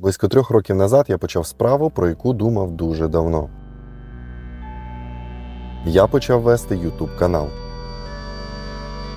Близько трьох років назад я почав справу, про яку думав дуже давно. Я почав вести YouTube канал.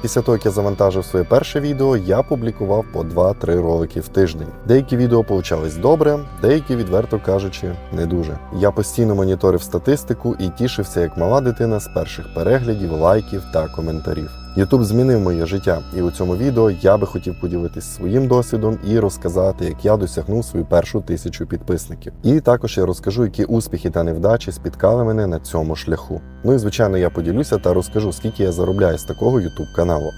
Після того, як я завантажив своє перше відео, я публікував по 2-3 ролики в тиждень. Деякі відео получались добре, деякі, відверто кажучи, не дуже. Я постійно моніторив статистику і тішився як мала дитина з перших переглядів, лайків та коментарів. YouTube змінив моє життя, і у цьому відео я би хотів поділитись своїм досвідом і розказати, як я досягнув свою першу тисячу підписників. І також я розкажу, які успіхи та невдачі спіткали мене на цьому шляху. Ну і звичайно, я поділюся та розкажу, скільки я заробляю з такого YouTube каналу.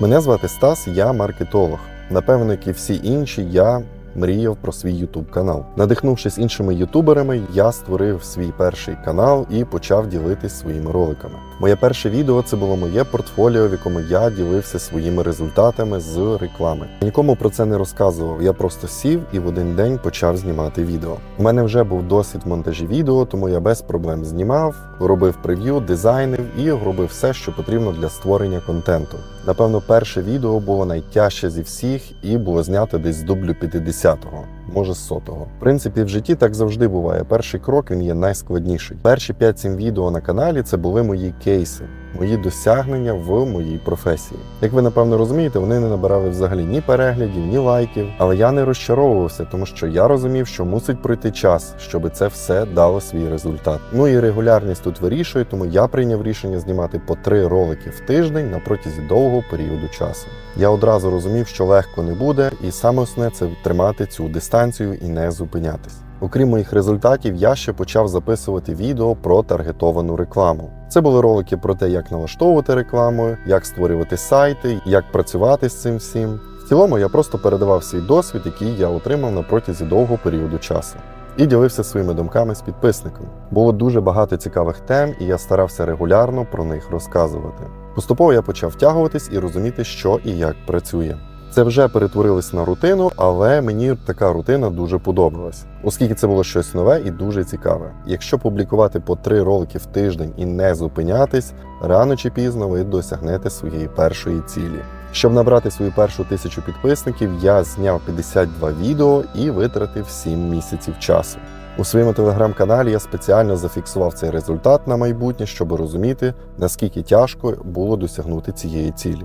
Мене звати Стас, я маркетолог. Напевно, як і всі інші, я мріяв про свій YouTube канал. Надихнувшись іншими ютуберами, я створив свій перший канал і почав ділитись своїми роликами. Моє перше відео це було моє портфоліо, в якому я ділився своїми результатами з реклами. Нікому про це не розказував. Я просто сів і в один день почав знімати відео. У мене вже був досвід монтажі відео, тому я без проблем знімав, робив прев'ю, дизайнив і робив все, що потрібно для створення контенту. Напевно, перше відео було найтяжче зі всіх і було знято десь з дублю 50-го, може з сотого. В принципі, в житті так завжди буває. Перший крок він є найскладніший. Перші 5-7 відео на каналі це були мої кейси. Мої досягнення в моїй професії. Як ви напевно розумієте, вони не набирали взагалі ні переглядів, ні лайків. Але я не розчаровувався, тому що я розумів, що мусить пройти час, щоб це все дало свій результат. Ну і регулярність тут вирішує, тому я прийняв рішення знімати по три ролики в тиждень на протязі довгого періоду часу. Я одразу розумів, що легко не буде, і саме основне це тримати цю дистанцію і не зупинятись. Окрім моїх результатів, я ще почав записувати відео про таргетовану рекламу. Це були ролики про те, як налаштовувати рекламу, як створювати сайти, як працювати з цим всім. В цілому я просто передавав свій досвід, який я отримав на протязі довгого періоду часу. І ділився своїми думками з підписниками. Було дуже багато цікавих тем, і я старався регулярно про них розказувати. Поступово я почав втягуватись і розуміти, що і як працює. Це вже перетворилось на рутину, але мені така рутина дуже подобалась, оскільки це було щось нове і дуже цікаве. Якщо публікувати по три ролики в тиждень і не зупинятись, рано чи пізно ви досягнете своєї першої цілі. Щоб набрати свою першу тисячу підписників, я зняв 52 відео і витратив 7 місяців часу. У своєму телеграм-каналі я спеціально зафіксував цей результат на майбутнє, щоб розуміти, наскільки тяжко було досягнути цієї цілі.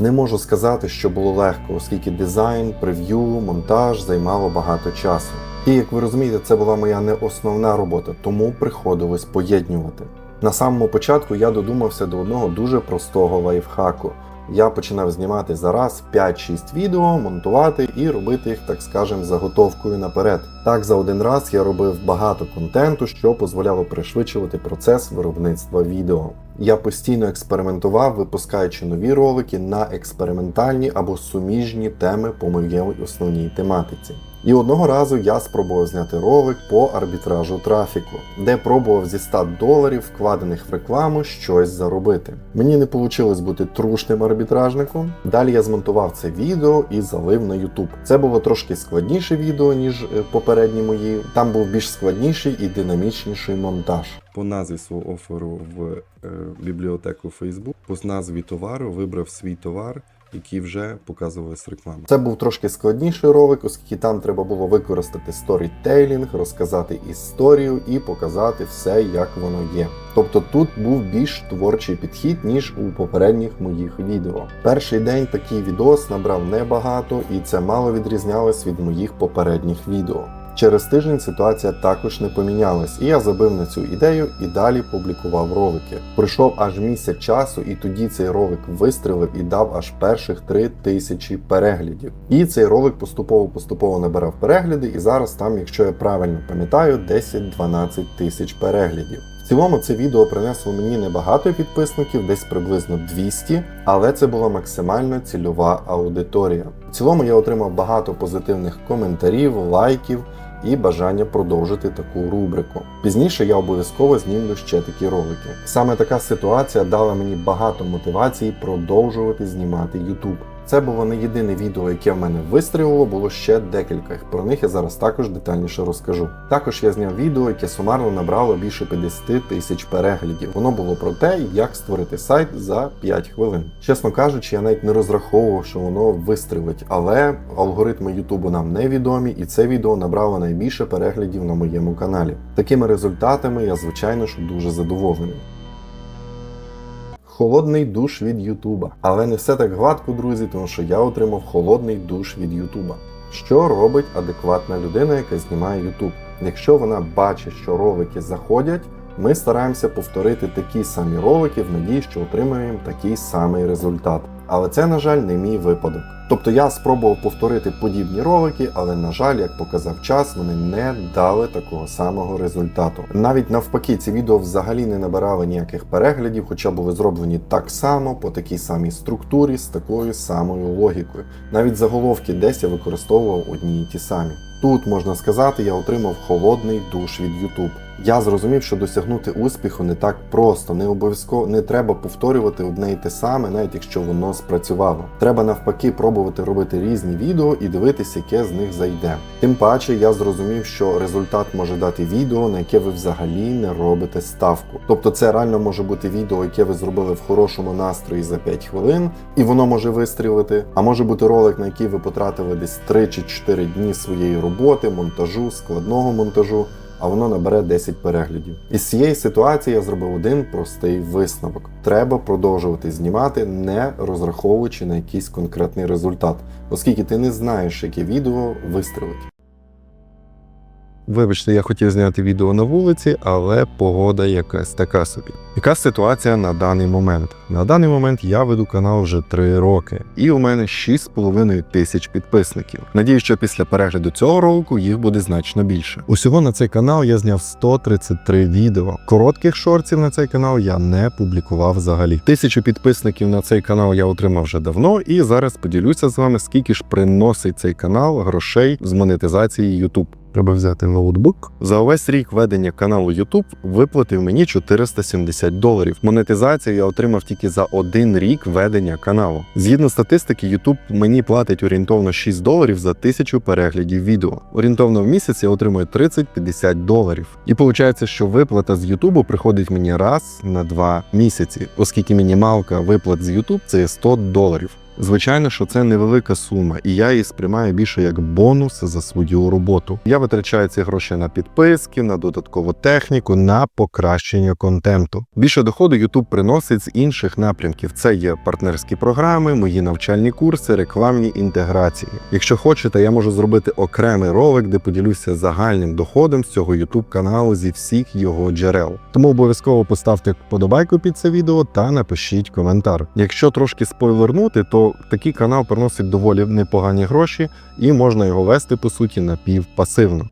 Не можу сказати, що було легко, оскільки дизайн, прев'ю, монтаж займало багато часу. І як ви розумієте, це була моя не основна робота, тому приходилось поєднювати. На самому початку я додумався до одного дуже простого лайфхаку. Я починав знімати зараз 5-6 відео, монтувати і робити їх, так скажем, заготовкою наперед. Так за один раз я робив багато контенту, що дозволяло пришвидшувати процес виробництва відео. Я постійно експериментував, випускаючи нові ролики на експериментальні або суміжні теми по моїй основній тематиці. І одного разу я спробував зняти ролик по арбітражу трафіку, де пробував зі 100 доларів, вкладених в рекламу, щось заробити. Мені не вийшло бути трушним арбітражником. Далі я змонтував це відео і залив на YouTube. Це було трошки складніше відео, ніж е, попередні мої. Там був більш складніший і динамічніший монтаж. По назві свого оферу в е, бібліотеку Facebook, по назві товару вибрав свій товар які вже показувалась реклама. Це був трошки складніший ролик, оскільки там треба було використати сторітейлінг, розказати історію і показати все, як воно є. Тобто тут був більш творчий підхід, ніж у попередніх моїх відео. Перший день такий відос набрав небагато, і це мало відрізнялось від моїх попередніх відео. Через тиждень ситуація також не помінялась, і я забив на цю ідею і далі публікував ролики. Пройшов аж місяць часу, і тоді цей ролик вистрілив і дав аж перших 3 тисячі переглядів. І цей ролик поступово-поступово набирав перегляди, і зараз там, якщо я правильно пам'ятаю, 10-12 тисяч переглядів. В цілому це відео принесло мені небагато підписників, десь приблизно 200, але це була максимально цільова аудиторія. В цілому я отримав багато позитивних коментарів, лайків і бажання продовжити таку рубрику. Пізніше я обов'язково знімлю ще такі ролики. Саме така ситуація дала мені багато мотивації продовжувати знімати YouTube. Це було не єдине відео, яке в мене вистрілило, було ще декілька. Про них я зараз також детальніше розкажу. Також я зняв відео, яке сумарно набрало більше 50 тисяч переглядів. Воно було про те, як створити сайт за 5 хвилин. Чесно кажучи, я навіть не розраховував, що воно вистрілить, але алгоритми Ютубу нам невідомі, і це відео набрало найбільше переглядів на моєму каналі. Такими результатами я звичайно ж дуже задоволений. Холодний душ від Ютуба. Але не все так гладко, друзі, тому що я отримав холодний душ від Ютуба. Що робить адекватна людина, яка знімає Ютуб? Якщо вона бачить, що ролики заходять, ми стараємося повторити такі самі ролики в надії, що отримаємо такий самий результат. Але це, на жаль, не мій випадок. Тобто я спробував повторити подібні ролики, але на жаль, як показав час, вони не дали такого самого результату. Навіть навпаки, ці відео взагалі не набирали ніяких переглядів, хоча були зроблені так само, по такій самій структурі, з такою самою логікою. Навіть заголовки десь я використовував одні й ті самі. Тут можна сказати, я отримав холодний душ від YouTube. Я зрозумів, що досягнути успіху не так просто, не обов'язково не треба повторювати одне і те саме, навіть якщо воно спрацювало. Треба навпаки пробувати робити різні відео і дивитися, яке з них зайде. Тим паче я зрозумів, що результат може дати відео, на яке ви взагалі не робите ставку. Тобто, це реально може бути відео, яке ви зробили в хорошому настрої за 5 хвилин, і воно може вистрілити. А може бути ролик, на який ви потратили десь 3 чи 4 дні своєї роботи, монтажу, складного монтажу а воно набере 10 переглядів. Із цієї ситуації я зробив один простий висновок: треба продовжувати знімати, не розраховуючи на якийсь конкретний результат, оскільки ти не знаєш, яке відео вистрелить. Вибачте, я хотів зняти відео на вулиці, але погода якась така собі. Яка ситуація на даний момент? На даний момент я веду канал вже 3 роки, і у мене 6,5 тисяч підписників. Надію, що після перегляду цього ролику їх буде значно більше. Усього на цей канал я зняв 133 відео. Коротких шортів на цей канал я не публікував взагалі. Тисячу підписників на цей канал я отримав вже давно, і зараз поділюся з вами, скільки ж приносить цей канал грошей з монетизації YouTube. Треба взяти ноутбук. За увесь рік ведення каналу YouTube виплатив мені 470 доларів. Монетизацію я отримав тільки за один рік ведення каналу. Згідно статистики, YouTube мені платить орієнтовно 6 доларів за тисячу переглядів відео. Орієнтовно в місяць я отримую 30-50 доларів. І виходить, що виплата з YouTube приходить мені раз на два місяці, оскільки мінімалка виплат з YouTube це є 100 доларів. Звичайно, що це невелика сума, і я її сприймаю більше як бонус за свою роботу. Я витрачаю ці гроші на підписки, на додаткову техніку, на покращення контенту. Більше доходу YouTube приносить з інших напрямків. Це є партнерські програми, мої навчальні курси, рекламні інтеграції. Якщо хочете, я можу зробити окремий ролик, де поділюся загальним доходом з цього YouTube каналу зі всіх його джерел. Тому обов'язково поставте вподобайку під це відео та напишіть коментар. Якщо трошки спойлернути, то такий канал приносить доволі непогані гроші, і можна його вести по суті напівпасивно.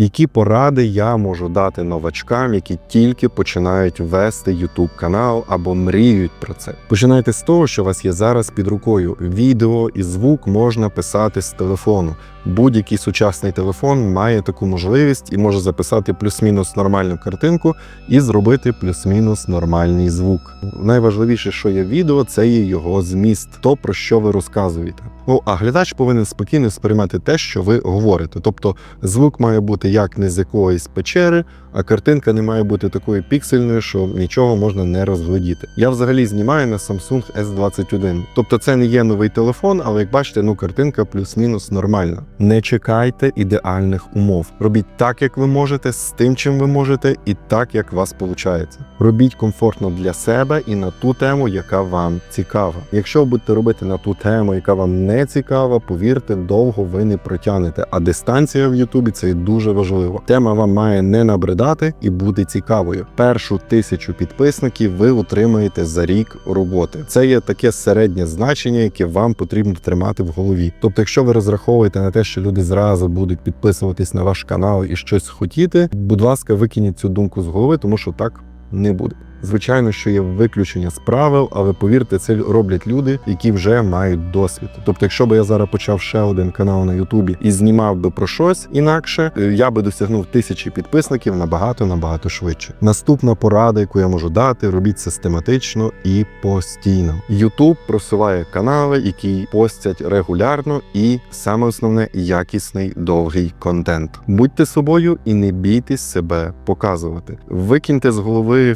Які поради я можу дати новачкам, які тільки починають вести YouTube канал або мріють про це? Починайте з того, що у вас є зараз під рукою. Відео і звук можна писати з телефону. Будь-який сучасний телефон має таку можливість і може записати плюс-мінус нормальну картинку і зробити плюс-мінус нормальний звук. Найважливіше, що є відео, це є його зміст, то про що ви розказуєте. Ну а глядач повинен спокійно сприймати те, що ви говорите. Тобто звук має бути як не з якоїсь печери, а картинка не має бути такою піксельною, що нічого можна не розглядіти. Я взагалі знімаю на Samsung S21. Тобто це не є новий телефон, але як бачите, ну картинка плюс-мінус нормальна. Не чекайте ідеальних умов. Робіть так, як ви можете, з тим, чим ви можете, і так, як вас виходить. Робіть комфортно для себе і на ту тему, яка вам цікава. Якщо будете робити на ту тему, яка вам не цікава, повірте, довго ви не протягнете. А дистанція в Ютубі це дуже важливо. Тема вам має не набридати і бути цікавою. Першу тисячу підписників ви отримаєте за рік роботи. Це є таке середнє значення, яке вам потрібно тримати в голові. Тобто, якщо ви розраховуєте на те, що люди зразу будуть підписуватись на ваш канал і щось хотіти, будь ласка, викиніть цю думку з голови, тому що так не буде. Звичайно, що є виключення з правил, але повірте, це роблять люди, які вже мають досвід. Тобто, якщо б я зараз почав ще один канал на Ютубі і знімав би про щось інакше, е, я би досягнув тисячі підписників набагато набагато швидше. Наступна порада, яку я можу дати, робіть систематично і постійно. Ютуб просуває канали, які постять регулярно, і саме основне якісний довгий контент. Будьте собою і не бійтесь себе показувати. Викиньте з голови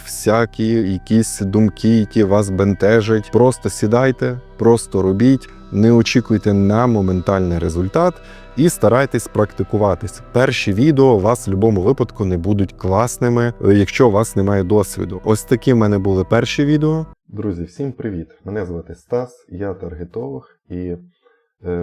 всякі якісь думки, які вас бентежать. Просто сідайте, просто робіть. Не очікуйте на моментальний результат і старайтесь практикуватись. Перші відео у вас в будь-якому випадку не будуть класними, е, якщо у вас немає досвіду. Ось такі в мене були перші відео. Друзі, всім привіт! Мене звати Стас, я таргетолог, і е,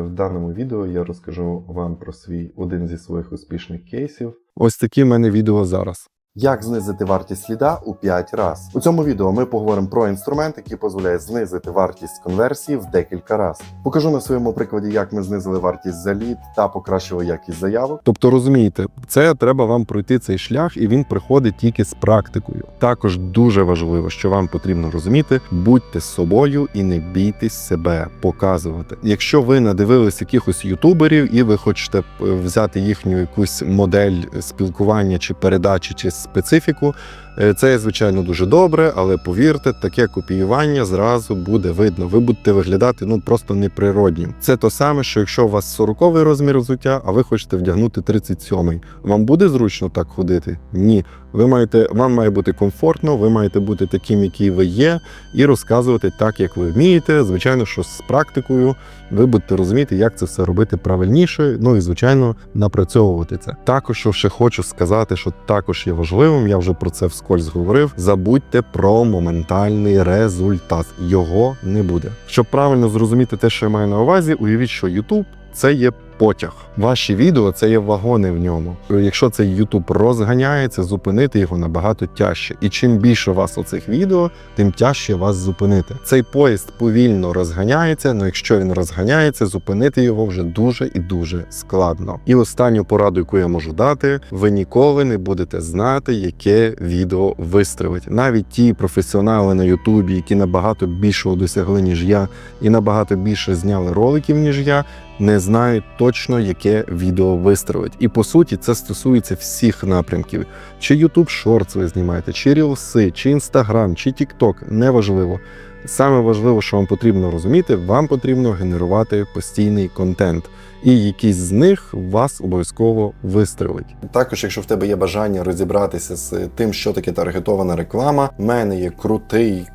в даному відео я розкажу вам про свій один зі своїх успішних кейсів. Ось такі в мене відео зараз. Як знизити вартість сліда у 5 разів. У цьому відео ми поговоримо про інструмент, який дозволяє знизити вартість конверсії в декілька разів. Покажу на своєму прикладі, як ми знизили вартість за лід та покращили якість заявок. Тобто розумієте, це треба вам пройти цей шлях, і він приходить тільки з практикою. Також дуже важливо, що вам потрібно розуміти, будьте собою і не бійтесь себе показувати. Якщо ви надивились якихось ютуберів і ви хочете е, взяти їхню якусь модель спілкування чи передачі, чи специфіку. Е, Це звичайно дуже добре, але повірте, таке копіювання зразу буде видно. Ви будете виглядати ну просто неприроднім. Це то саме, що якщо у вас 40 розмір взуття, а ви хочете вдягнути 37-й. Вам буде зручно так ходити? Ні. Ви маєте, вам має бути комфортно, ви маєте бути таким, який ви є, і розказувати так, як ви вмієте. Звичайно, що з практикою ви будете розуміти, як це все робити правильніше. Ну і звичайно, напрацьовувати це. Також що ще хочу сказати, що також є важливим. Я вже про це вскользь говорив. Забудьте про моментальний результат. Його не буде. Щоб правильно зрозуміти те, що я маю на увазі, уявіть, що YouTube – це є потяг. Ваші відео це є вагони в ньому. Якщо цей YouTube розганяється, зупинити його набагато тяжче. І чим більше у вас оцих відео, тим тяжче вас зупинити. Цей поїзд повільно розганяється, але якщо він розганяється, зупинити його вже дуже і дуже складно. І останню пораду, яку я можу дати, ви ніколи не будете знати, яке відео вистрелить. Навіть ті професіонали на Ютубі, які набагато більшого досягли, ніж я, і набагато більше зняли роликів, ніж я. Не знають точно, яке відео вистрелить. І по суті, це стосується всіх напрямків. Чи YouTube Shorts ви знімаєте, чи Reels, чи Instagram, чи TikTok, неважливо. Саме важливо, що вам потрібно розуміти, вам потрібно генерувати постійний контент. І якийсь з них вас обов'язково вистрелить. Також, якщо в тебе є бажання розібратися з тим, що таке таргетована реклама, в мене є крутий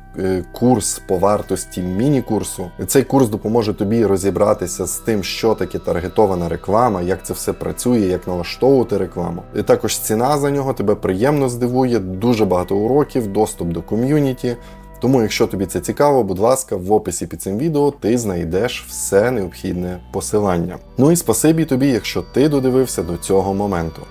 курс по вартості міні-курсу. Цей курс допоможе тобі розібратися з тим, що таке таргетована реклама, як це все працює, як налаштовувати рекламу. І також ціна за нього тебе приємно здивує, дуже багато уроків, доступ до ком'юніті. Тому, якщо тобі це цікаво, будь ласка, в описі під цим відео ти знайдеш все необхідне посилання. Ну і спасибі тобі, якщо ти додивився до цього моменту.